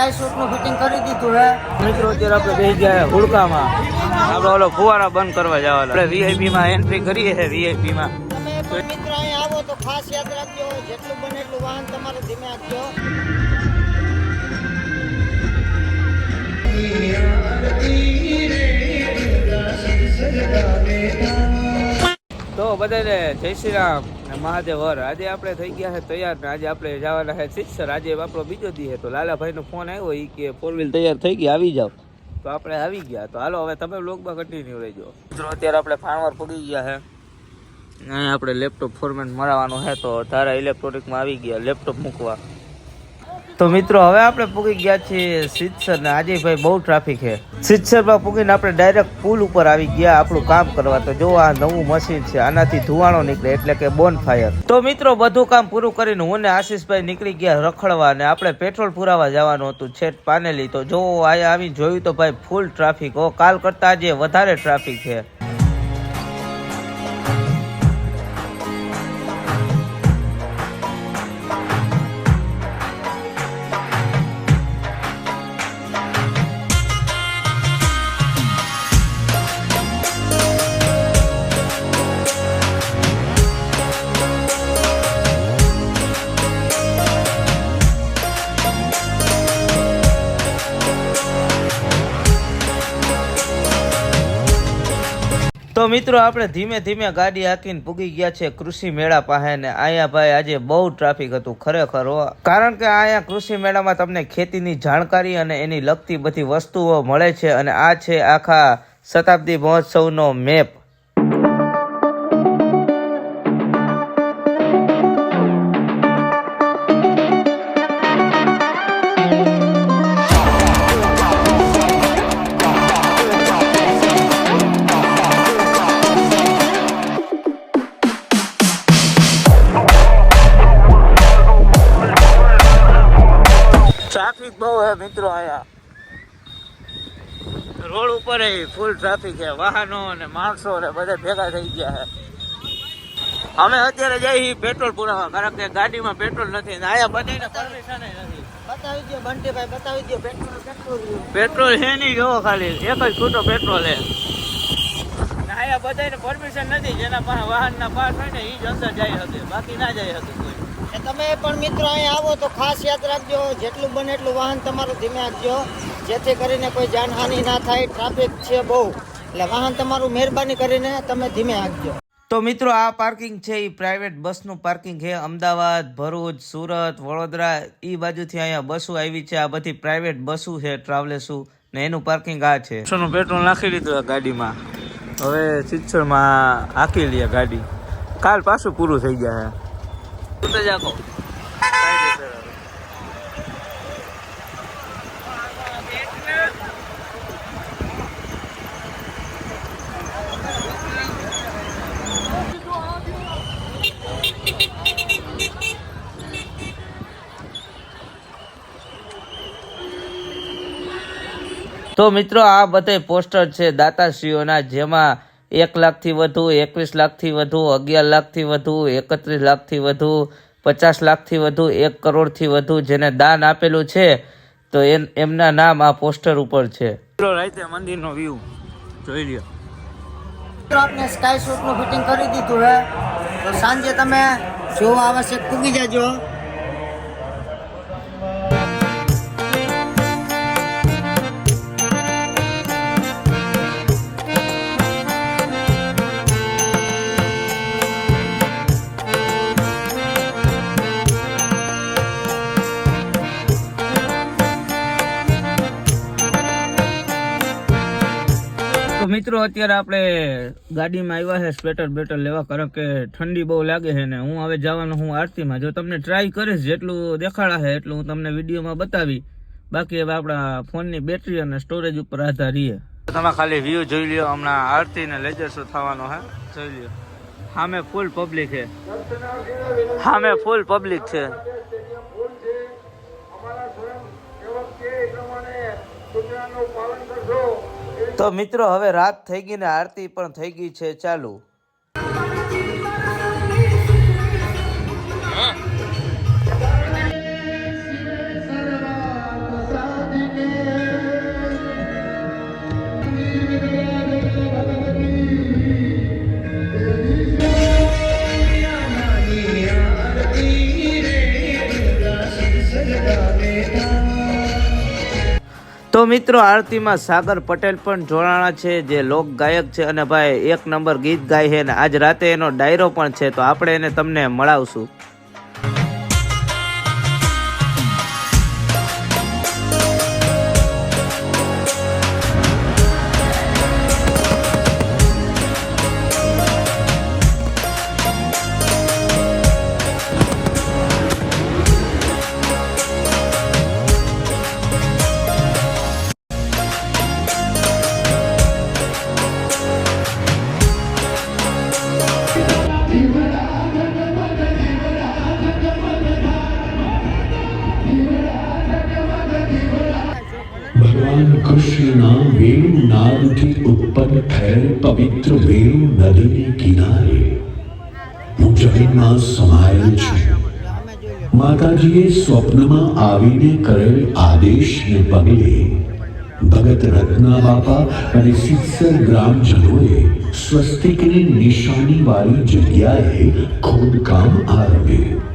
સ્કાયનું fitting કરી દીધું હે. મિત્રો અત્યારે આપણે બેસી ગયા છે હુડકામાં. આપણે ઓલો ફુવારા બંધ કરવા જવાના. આપણે વીઆઈપી માં એન્ટ્રી કરીએ છે વીઆઈપી માં. મિત્રો અહીં આવો તો ખાસ યાદ રાખજો જેટલું બને એટલું વાહન તમારે ધીમે આપજો બધાને જય શ્રી રામ મહાદેવ હર. આજે આપણે થઈ ગયા છે તૈયાર ને આજે આપણે જવાના છે શિક્ષર આજે આપણો બીજો દી તો લાલાભાઈનો ફોન આવ્યો એ કે ફોર વ્હીલ તૈયાર થઈ ગઈ, આવી જાવ તો આપણે આવી ગયા. તો હાલો, હવે તમે લોકમાં કન્ટિન્યુ રહેજો. મિત્રો, અત્યારે આપણે ફાણવાર પડી ગયા છે. અહીંયા આપણે લેપટોપ ફોર્મેટ મરાવવાનું છે તો તારા ઇલેક્ટ્રોનિકમાં આવી ગયા લેપટોપ મૂકવા. તો મિત્રો, હવે આપણે પૂગી ગયા છીએ સિત્સર ને આજે ભાઈ બહુ ટ્રાફિક છે. સિદ્ધસરમાં પૂગીને આપણે ડાયરેક્ટ પુલ ઉપર આવી ગયા આપણું કામ કરવા. તો જો આ નવું મશીન છે, આનાથી ધુવાણો નીકળે એટલે કે બોન ફાયર તો મિત્રો, બધું કામ પૂરું કરીને હું ને આશીષભાઈ નીકળી ગયા રખડવા ને આપણે પેટ્રોલ પુરાવા જવાનું હતું છેટ પાનેલી. તો જો આ આવી જોયું તો ભાઈ ફૂલ ટ્રાફિક હો. કાલ કરતા આજે વધારે ટ્રાફિક છે. તો મિત્રો, આપણે ધીમે ધીમે ગાડી હાકીને પૂગી ગયા છે કૃષિ મેળા પાસે ને અહીંયા ભાઈ, આજે બહુ ટ્રાફિક હતું ખરેખર કારણ કે અહીંયા કૃષિ મેળામાં તમને ખેતીની જાણકારી અને એની લગતી બધી વસ્તુઓ મળે છે અને આ છે આખા શતાબ્દી મહોત્સવનો મેપ. ટ્રાફિક મિત્રો આયા. રોડ ઉપર ફૂલ ટ્રાફિક છે. વાહનો અને માણસો ને બધા ભેગા થઈ ગયા છે. અમે અત્યારે જઈએ પેટ્રોલ પુરાવા કારણ કે ગાડીમાં પેટ્રોલ નથી ને આયા બધાને પરમિશન નથી. બતાવી દો બંટીભાઈ બતાવી દો પેટ્રોલ પેટ્રોલ. પેટ્રોલ છે નહીં જોવો ખાલી એક જ છૂટો પેટ્રોલ છે આયા બધાને પરમિશન નથી જેના પાસે વાહનના પાસ હોય ને એ જ અંદર જઈ શકે બાકી ના જઈ શકે કોઈ. તમે પણ મિત્રો અહીં આવો તો ખાસ યાદ રાખજો જેટલું બને એટલું વાહન તમારું ધીમે રાખજો જેથી કરીને કોઈ જાનહાનિ ના થાય ટ્રાફિક છે બહુ. એટલે વાહન તમારું મહેરબાની કરીને તમે ધીમે રાખજો તો મિત્રો આ પાર્કિંગ છે એ પ્રાઇવેટ બસનું પાર્કિંગ છે. અમદાવાદ ભરૂચ સુરત વડોદરા એ બાજુથી અહીંયા બસો આવી છે. આ બધી પ્રાઇવેટ બસો છે ટ્રાવેલ્સુ ને એનું પાર્કિંગ આ છે. સોનું પેટ્રોલ નાખી દીધું આ ગાડીમાં. હવે સિત્સરમાં હાકી લઈએ ગાડી. કાલ પાછું પૂરું થઈ ગયા છે. ઉતર જાકો તો મિત્રો આ બધા પોસ્ટર છે દાતાશ્રીઓના જેમાં એક લાખથી વધુ એકવીસ લાખથી વધુ અગિયાર લાખથી વધુ એકત્રીસ લાખથી વધુ પચાસ લાખથી વધુ એક કરોડથી વધુ જેને દાન આપેલું છે તો એમ એમના નામ આ પોસ્ટર ઉપર છે. રાતે મંદિરનો વ્યૂ જોઈ લ્યો. આપણે સ્કાય શૂટનું ફિટિંગ કરી દીધું હે. તો સાંજે તમે જોવા આવશ્યક પૂગી જજો. મિત્રો, અત્યારે આપણે ગાડીમાં આવ્યા છે, સ્વેટર બેટર લેવા, કારણ કે ઠંડી બહુ લાગે છે ને હું હવે જવાનું, હું આરતીમાં. જો તમને ટ્રાય કરીશ, જેટલું દેખાડા છે એટલું હું તમને વિડીયોમાં બતાવી બાકી હવે આપણા ફોનની બેટરી અને સ્ટોરેજ ઉપર આધાર રહીએ તમે ખાલી વ્યૂ જોઈ લ્યો, હમણાં આરતી ને લેજર થવાનો હે? જોઈ લ્યો. સામે ફૂલ પબ્લિક છે. સામે ફૂલ પબ્લિક છે. તો મિત્રો હવે રાત થઈ ગઈ ને આરતી પણ થઈ ગઈ છે ચાલુ. તો મિત્રો, આરતીમાં સાગર પટેલ પણ જોડાણા છે, જે લોક ગાયક છે. અને ભાઈ, એક નંબર ગીત ગાય છે અને આજ રાતે એનો ડાયરો પણ છે, તો આપણે એને તમને મળાવશું. ભગવાન કૃષ્ણના વેણુ નાદથી ઉત્પન્ન થયેલ પવિત્ર વેણુ નદીને કિનારે હું જમીનમાં સમાયેલ છું અમે જોઈ લો માતાજીએ સ્વપ્નમાં આવીને કરેલ આદેશને પગલે ભગત રત્ના બાપા અને સિત્સર ગ્રામજનોએ સ્વસ્તિકની નિશાની વાળી જગ્યાએ ખોદકામ આરંભ્યું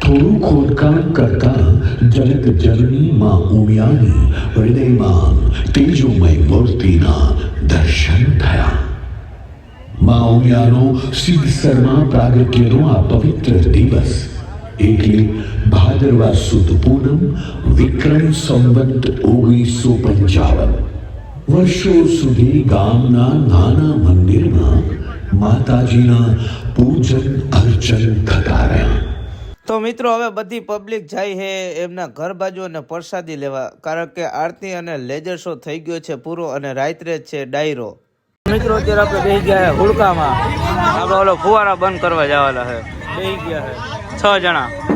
થોડું ખોદકામ કરતા જગત જનની માં ઉમિયાની હૃદયમાન તેજોમય મૂર્તિના દર્શન થયા માં ઉમિયાનો સિદ્ધસરમાં પ્રાગટ્યનો આ પવિત્ર દિવસ એટલે ભાદરવા સુદ પૂનમ વિક્રમ સંવંત ઓગણીસો પંચાવન વર્ષો સુધી ગામના નાના મંદિરમાં માતાજીના પૂજન અર્ચન થતા રહ્યા તો મિત્રો, હવે બધી પબ્લિક જાય છે એમના ઘર બાજુ અને પ્રસાદી લેવા. કારણ કે આરતી અને લેજર શો થઈ ગયો છે પૂરો અને રાત્રે છે ડાયરો. મિત્રો, અત્યારે આપણે બે ગયા હુડકામાં. આપણે ઓલો ફુવારા બંધ કરવા જવાના છે બે ગયા છે છ જણા.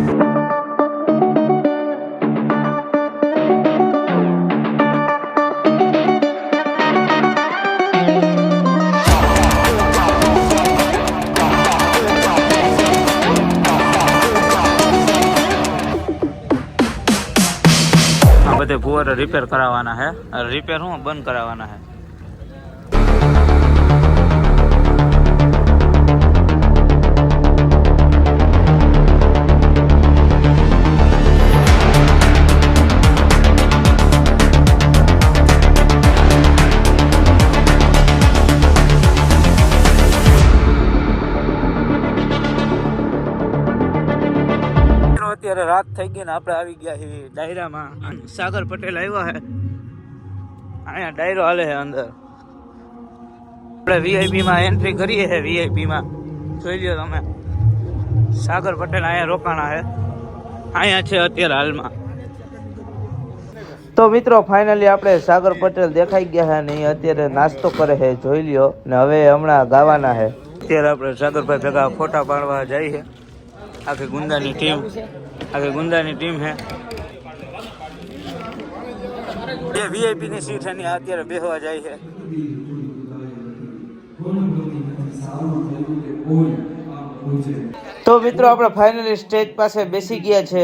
રિપેર કરાવવાના છે રિપેર શું? બંધ કરાવવાના છે અત્યારે રાત થઈ ગઈ ને આપણે આવી ગયા છીએ ડાયરામાં. સાગર પટેલ આવ્યા છે. અહીંયા ડાયરો હાલે છે અંદર. આપણે વીઆઈપીમાં એન્ટ્રી કરીએ છે વીઆઈપીમાં જોઈ લો તમે. સાગર પટેલ અહીંયા રોકાણા છે. અહીંયા છે અત્યારે હાલમાં. તો મિત્રો ફાઇનલી આપણે સાગર પટેલ દેખાઈ ગયા છે ને અત્યારે નાસ્તો કરે છે, જોઈ લ્યો. ને હવે હમણાં ગાવાના છે. અત્યારે આપણે સાગરભાઈ ભેગા ફોટા પાડવા જઈએ આખી ગુંદાની ટીમ આખી ગુંદાની ટીમ છે. જે વીઆઈપી ની સીટ એની અત્યારે બેહવા જાય છે. તો મિત્રો, આપણે ફાઇનલી સ્ટેજ પાસે બેસી ગયા છે.